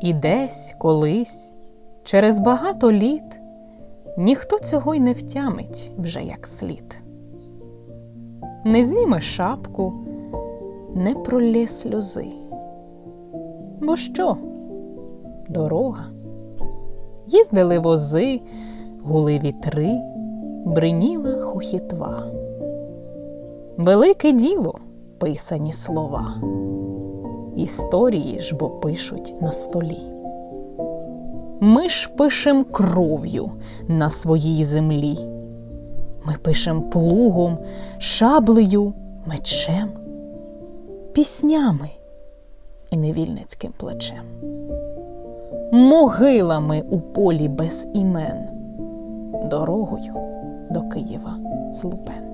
І десь, колись, через багато літ, ніхто цього й не втямить вже як слід. Не зніме шапку, не пролє сльози. Бо що? Дорога. Їздили вози, гули вітри, бриніла хохітва. Велике діло писані слова. Історії ж бо пишуть на столі. Ми ж пишем кров'ю на своїй землі. Ми пишем плугом, шаблею, мечем, піснями і невільницьким плечем, могилами у полі без імен, дорогою до Києва з Лупен.